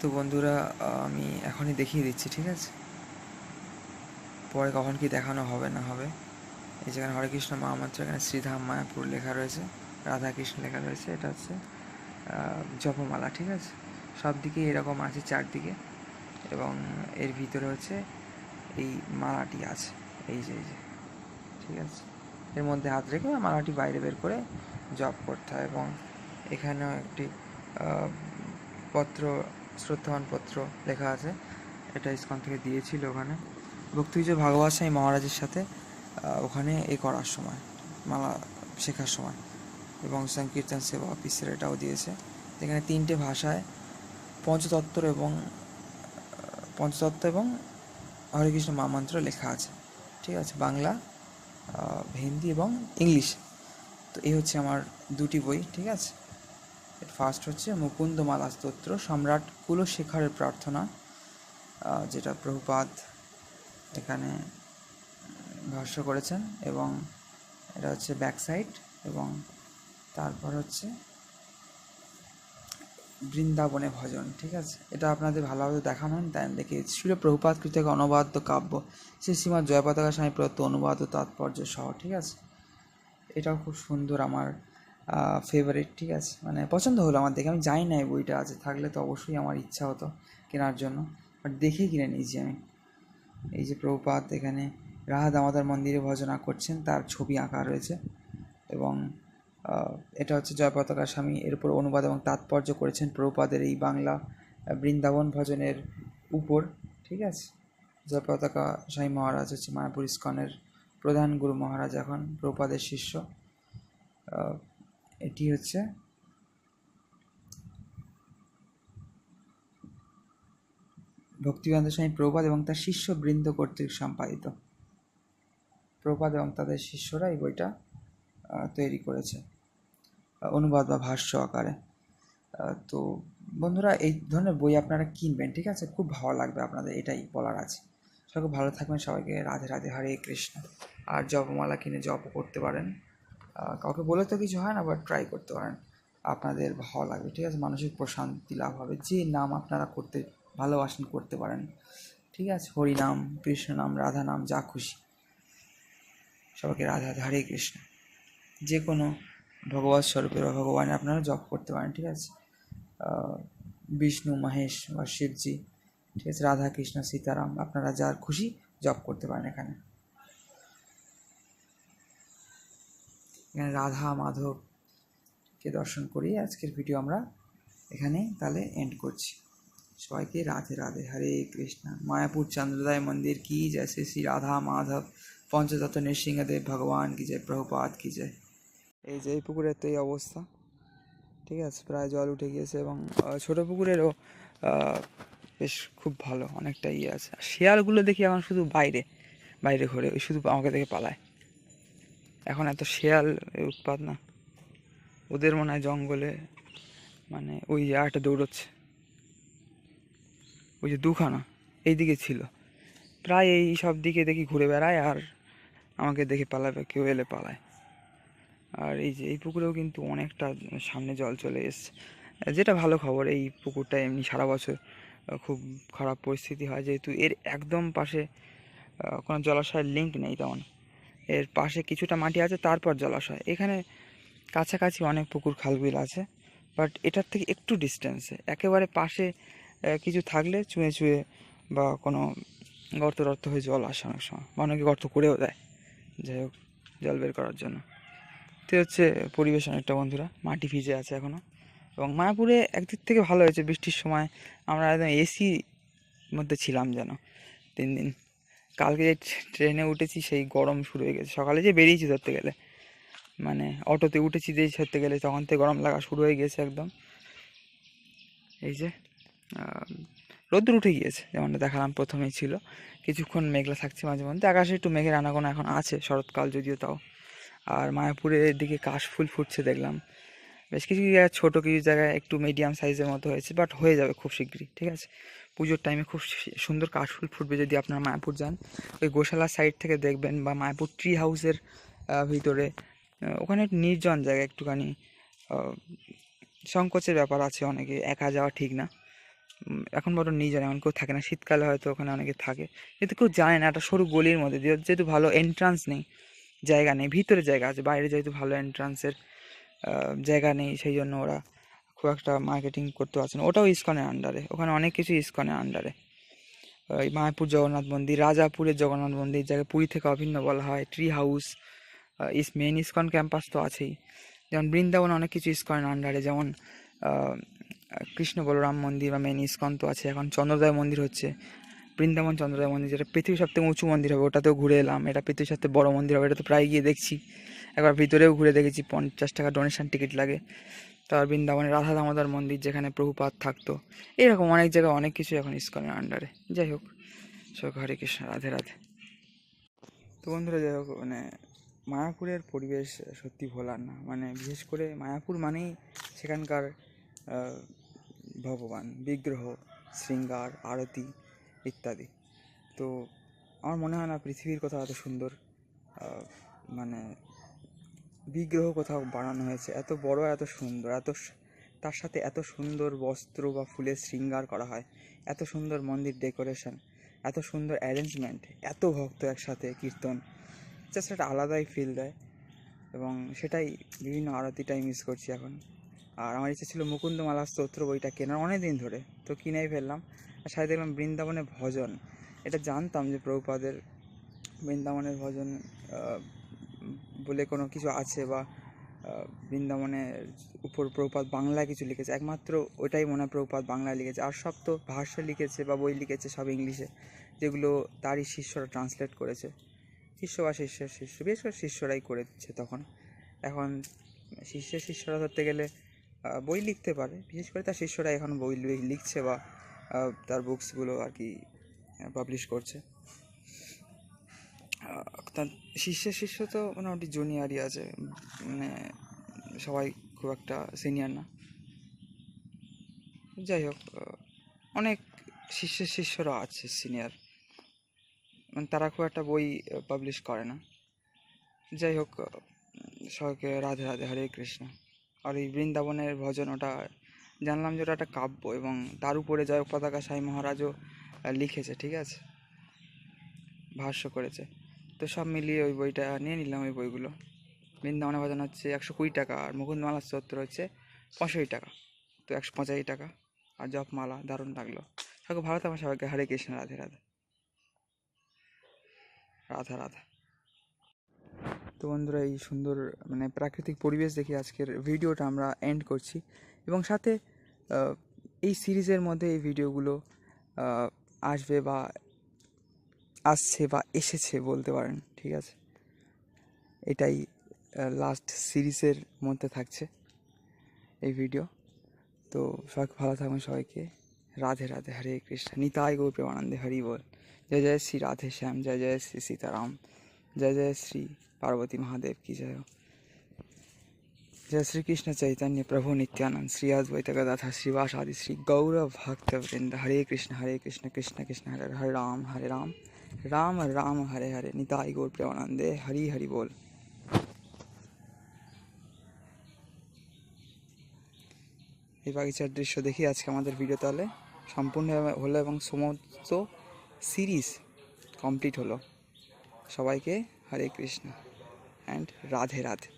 তো বন্ধুরা আমি এখনই দেখিয়ে দিচ্ছি, ঠিক আছে? পরে কখন কি দেখানো হবে না হবে। এই যেখানে হরে কৃষ্ণ মহামন্ত্র এখানে শ্রীধাম মায়াপুর লেখা রয়েছে রাধা কৃষ্ণ লেখা রয়েছে, এটা হচ্ছে জপমালা, ঠিক আছে? সব দিকে এরকম আছে চারদিকে এবং এর ভিতরে হচ্ছে এই মালাটি আছে, এই যে এই যে, ঠিক আছে? এর মধ্যে হাত রেখে মালাটি বাইরে বের করে জপ করতে হয় এবং এখানেও একটি পত্র শ্রদ্ধাবান পত্র লেখা আছে। এটা ইস্কন থেকে দিয়েছিল ওখানে। ভক্তিবিজয় ভাগবত স্বামী মহারাজের সাথে ওখানে এ করার সময়, মালা শেখার সময়। এবং সংকীর্তন সেবা অফিসের এটাও দিয়েছে। এখানে তিনটে ভাষায় পঞ্চতত্ত্ব এবং পঞ্চতত্ত্ব এবং হরে কৃষ্ণ মহামন্ত্র লেখা আছে। ঠিক আছে, বাংলা হিন্দি এবং ইংলিশ। তো এই হচ্ছে আমার দুটি বই, ঠিক আছে? ফার্স্ট হচ্ছে মুকুন্দমালা স্তোত্র, সম্রাট কুলশেখরের প্রার্থনা যেটা প্রভুপাদ এখানে ভাষ্য করেছেন এবং এটা হচ্ছে ব্যাক সাইড এবং তারপর হচ্ছে বৃন্দাবনে ভজন, ঠিক আছে? এটা আপনাদের ভালোভাবে দেখানো হয়নি, তাই আমি দেখিয়েছি। ছিল প্রভুপাত কৃতক অনুবাদ্য কাব্য, শ্রী শ্রীমৎ জয়পতাকা স্বামী প্রদত্ত অনুবাদ ও তাৎপর্য সহ, ঠিক আছে? এটাও খুব সুন্দর আমার ফেভারিট ঠিক আছে? মানে পছন্দ হলো আমার দেখে। আমি জানি না এই বইটা আছে, থাকলে তো অবশ্যই আমার ইচ্ছা হতো কেনার জন্য। বাট দেখেই কিনে নিয়েছি আমি। এই যে প্রভুপাত এখানে রাহা দামোদর মন্দিরে ভজনা করছেন, তার ছবি আঁকা রয়েছে। এবং এটা হচ্ছে জয় পতাকা স্বামী। এর উপর অনুবাদ এবং তাৎপর্য করেছেন প্রভুপাদের এই বাংলা বৃন্দাবন ভজনের উপর, ঠিক আছে? জয় পতাকা স্বামী মহারাজ হচ্ছে মায়াপুর ইস্কনের প্রধান গুরু মহারাজ এখন, প্রভুপাদের শিষ্য। এটি হচ্ছে ভক্তিবেদান্ত স্বামী প্রভুপাদ এবং তার শিষ্য বৃন্দ কর্তৃক সম্পাদিত। প্রভুপাদ এবং তাদের শিষ্যরা এই বইটা তৈরি করেছে অনুবাদ বা ভাষ্য আকারে। তো বন্ধুরা, এই ধরনের বই আপনারা কিনবেন, ঠিক আছে? খুব ভালো লাগবে আপনাদের, এটাই বলার আছে। সবাই ভালো থাকবেন সবাইকে। রাধে রাধে, হরে কৃষ্ণ। আর জপমালা কিনে জপ করতে পারেন। কাউকে বলে তো কিছু হয় না বাট ট্রাই করতে পারেন। আপনাদের ভালো লাগবে, ঠিক আছে? মানসিক প্রশান্তি লাভ হবে। যে নাম আপনারা করতে, ভালোবাসেন, করতে পারেন। ঠিক আছে? হরি নাম, কৃষ্ণ নাম, রাধা নাম, যা খুশি। সবাইকে রাধা, হরে কৃষ্ণ। যে কোনো ভগবত স্বরূপের বা ভগবানের আপনারা জপ করতে পারেন, ঠিক আছে? বিষ্ণু, মহেশ বা শিবজি, ঠিক আছে? রাধা, কৃষ্ণ, সীতারাম, আপনারা যার খুশি জপ করতে পারেন এখানে। এখানে রাধা মাধবকে দর্শন করি আজকের ভিডিও আমরা এখানে তাহলে এন্ড করছি। সবাইকে রাধে রাধে, হরে কৃষ্ণ। মায়াপুর চন্দ্রোদয় মন্দির কি জয়? শ্রী শ্রী রাধা, মাধব, পঞ্চতত্ত্ব নৃসিংহদেব, ভগবান কি জয়? প্রভুপাত কি জয়? এই যে এই পুকুরের তো এই অবস্থা, ঠিক আছে? প্রায় জল উঠে গিয়েছে এবং ছোট পুকুরেরও বেশ খুব ভালো, অনেকটা ইয়ে আছে। শিয়ালগুলো দেখি এখন শুধু বাইরে বাইরে ঘোরে ওই শুধু আমাকে দেখে পালায়। এখন এত শিয়াল উৎপাত না। ওদের মনে হয় জঙ্গলে মানে ওই জায়গাটা দৌড়চ্ছে। ওই যে দুখানা এইদিকে ছিল। প্রায় এই সব দিকে দেখি ঘুরে বেড়ায় আর আমাকে দেখে পালাবে, কেউ এলে পালায়। আর এই যে এই পুকুরেও কিন্তু অনেকটা সামনে জল চলে এসছে। যেটা ভালো খবর, এই পুকুরটা এমনি সারা বছর খুব খারাপ পরিস্থিতি হয়। যেহেতু এর একদম পাশে কোনো জলাশয়ের লিঙ্ক নেই তেমন। এর পাশে কিছুটা মাটি আছে, তারপর জলাশয়। এখানে কাছাকাছি অনেক পুকুর খালবিল আছে বাট এটার থেকে একটু ডিস্টেন্সে একেবারে পাশে কিছু থাকলে চুঁয়ে চুঁয়ে বা কোনো গর্ত টর্ত হয়ে জল আসে অনেক সময়। অনেকে গর্ত করেও দেয়। যাই হোক, জল বের করার জন্য। তো হচ্ছে পরিবেশ অনেকটা, বন্ধুরা। মাটি ভিজে আছে এখনও এবং মায়াপুরে একদিক থেকে ভালো হয়েছে। বৃষ্টির সময় আমরা একদম এসি মধ্যে ছিলাম যেন, তিন দিন। কালকে যে ট্রেনে উঠেছি সেই গরম শুরু হয়ে গেছে। সকালে যে বেরিয়েছি ধরতে গেলে মানে অটোতে উঠেছি যে ধরতে গেলে তখন থেকে গরম লাগা শুরু হয়ে গেছে একদম। এই যে আহ, রোদ্দুর উঠে গিয়েছে যেমনটা দেখালাম প্রথমেই ছিল। কিছুক্ষণ মেঘলা থাকছে মাঝে মধ্যে। আকাশে একটু মেঘের আনাগোনা এখন আছে শরৎকাল যদিও তাও। আর মায়াপুরের দিকে কাশফুল ফুটছে দেখলাম। বেশ কিছু জায়গায়, ছোটো কিছু জায়গায় একটু মিডিয়াম সাইজের মতো হয়েছে বাট হয়ে যাবে খুব শীঘ্রই, ঠিক আছে? পুজোর টাইমে খুব সুন্দর কাশফুল ফুটবে যদি আপনারা মায়াপুর যান। ওই গোশালা সাইড থেকে দেখবেন বা মায়াপুর ট্রি হাউসের ভিতরে ওখানে নির্জন জায়গা একটুখানি সংকোচের ব্যাপার আছে অনেকে, একা যাওয়া ঠিক না। এখন বড় নির্জন, এমন কেউ থাকে না। শীতকালে হয়তো ওখানে অনেকে থাকে। কিন্তু কেউ জানে না, একটা সরু গলির মধ্যে যেহেতু ভালো এন্ট্রান্স নেই, জায়গা নেই, ভিতরে জায়গা আছে, বাইরে যেহেতু ভালো এন্ট্রান্সের জায়গা নেই, সেই জন্য ওরা খুব একটা মার্কেটিং করতে পারছে না। ওটাও ইস্কনের আন্ডারে ওখানে অনেক কিছু ইস্কনের আন্ডারে ওই মায়াপুর জগন্নাথ মন্দির, রাজাপুরের জগন্নাথ মন্দির, যাকে পুরী থেকে অভিন্ন বলা হয় tree house is main ISKCON campus তো আছেই। যেমন বৃন্দাবন অনেক কিছু ইস্কনের আন্ডারে যেমন কৃষ্ণ বলরাম মন্দির বা মেন ইস্কন তো আছে। এখন চন্দ্রদয় মন্দির হচ্ছে। বৃন্দাবন চন্দ্রোদয় মন্দির, যেটা পৃথিবীর সবথেকে উঁচু মন্দির হবে, ওটাতেও ঘুরে এলাম। এটা পৃথিবীর সবথেকে বড় মন্দির হবে, এটা তো প্রায় গিয়ে দেখছি। একবার ভিতরেও ঘুরে দেখেছি, পঞ্চাশ টাকা ডোনেশন টিকিট লাগে। তারপর বৃন্দাবনে রাধা দামোদর মন্দির যেখানে প্রভুপাত থাকতো। এরকম অনেক জায়গায় অনেক কিছু এখন ইস্কনের আন্ডারে যাই হোক সব হরে কৃষ্ণ, রাধে রাধে। তো বন্ধুরা, যাই হোক মানে মায়াপুরের পরিবেশ সত্যি ভোলার না। মানে বিশেষ করে মায়াপুর মানেই সেখানকার ভগবান, বিগ্রহ, শৃঙ্গার, আরতি ইত্যাদি। তো আমার মনে হয় না পৃথিবীর কথা এত সুন্দর মানে বিগ্রহ কোথাও বানানো হয়েছে। এত বড়, এত সুন্দর, এত তার সাথে এত সুন্দর বস্ত্র বা ফুলের শৃঙ্গার করা হয়। এত সুন্দর মন্দির ডেকোরেশন, এত সুন্দর অ্যারেঞ্জমেন্ট, এত ভক্ত একসাথে কীর্তন। জাস্ট একটা আলাদাই ফিল দেয় এবং সেটাই বিভিন্ন আরতিটাই মিস করছি এখন। আর আমার ইচ্ছে ছিল মুকুন্দমালা স্তোত্র বইটা কেনার অনেক দিন ধরে, তো কিনেই ফেললাম। আর সাথে দেখলাম বৃন্দাবনে ভজন, এটা জানতাম যে প্রভুপাদের বৃন্দাবনের ভজন বলে কোনো কিছু আছে বা বৃন্দাবনের উপর প্রভুপাত বাংলায় কিছু লিখেছে? একমাত্র ওটাই মনে হয় বাংলায় লিখেছে। আর সব তো ভাষ্য লিখেছে বা বই লিখেছে, সব ইংলিশে। যেগুলো তারই শিষ্যরা ট্রান্সলেট করেছে। শিষ্য বা শিষ্যের শিষ্য, বেশ করে শিষ্যরাই করেছে তখন। এখন শিষ্যের শিষ্যরা ধরতে গেলে বই লিখতে পারে। বিশেষ করে তার শিষ্যরা এখন বই লিখছে বা তার বুকসগুলো আর কি পাবলিশ করছে। তার শিষ্যের শিষ্য তো মোটামুটি জুনিয়রই আছে মানে সবাই খুব একটা সিনিয়র না। যাই হোক অনেক শিষ্যের শিষ্যরা আছে সিনিয়র মানে তারা খুব একটা বই পাবলিশ করে না। যাই হোক সবাইকে রাধে রাধে, হরে কৃষ্ণ। আর এই বৃন্দাবনের ভজন ওটা, জানলাম যে ওটা একটা কাব্য এবং তার উপরে জয় পতাকা সাই মহারাজও লিখেছে, ঠিক আছে? ভাষ্য করেছে। তো সব মিলিয়ে ওই বইটা নিয়ে নিলাম, ওই বইগুলো। বৃন্দাবনের ভজন হচ্ছে একশো কুড়ি টাকা আর মুকুন্দমালা স্তোত্র হচ্ছে পঁয়ষট্টি টাকা, তো একশো পঁচাশি টাকা। আর জপমালা, দারুণ লাগল। সবাই ভালো থাকবেন সবাইকে। হরে কৃষ্ণ, রাধে রাধে। রাধা রাধা। তো বন্ধুরা, এই সুন্দর মানে প্রাকৃতিক পরিবেশ দেখে আজকের ভিডিওটা আমরা এন্ড করছি। এবং সাথে এই সিরিজের মধ্যে এই ভিডিওগুলো আসবে বা আসছে বা এসেছে বলতে পারেন ঠিক আছে এটাই লাস্ট সিরিজের মধ্যে থাকছে এই ভিডিও তো সবাই ভালো থাকবেন সবাইকে রাধে রাধে হরে কৃষ্ণ নিতাই গৌর প্রেমানন্দে হরি বল জয় জয় শ্রী রাধে শ্যাম জয় জয় শ্রী সীতারাম जय जय श्री पार्वती महादेव की जय हो जय श्री कृष्ण चैतन्य प्रभु नित्यानंद श्री अद्वैत गदाधर श्रीवास आदि श्री गौर भक्त वृंद हरे कृष्ण हरे कृष्ण कृष्ण कृष्ण हरे हरे राम हरे राम রাম রাম হরে হরে নিতাই গৌর প্রেমানন্দে হরি হরি বল এই বাগিচার দৃশ্য দেখি আজকে আমাদের ভিডিও তাহলে। সম্পূর্ণ হলো এবং সমস্ত সিরিজ কমপ্লিট হলো। সবাইকে হরে কৃষ্ণ অ্যান্ড রাধে রাধে।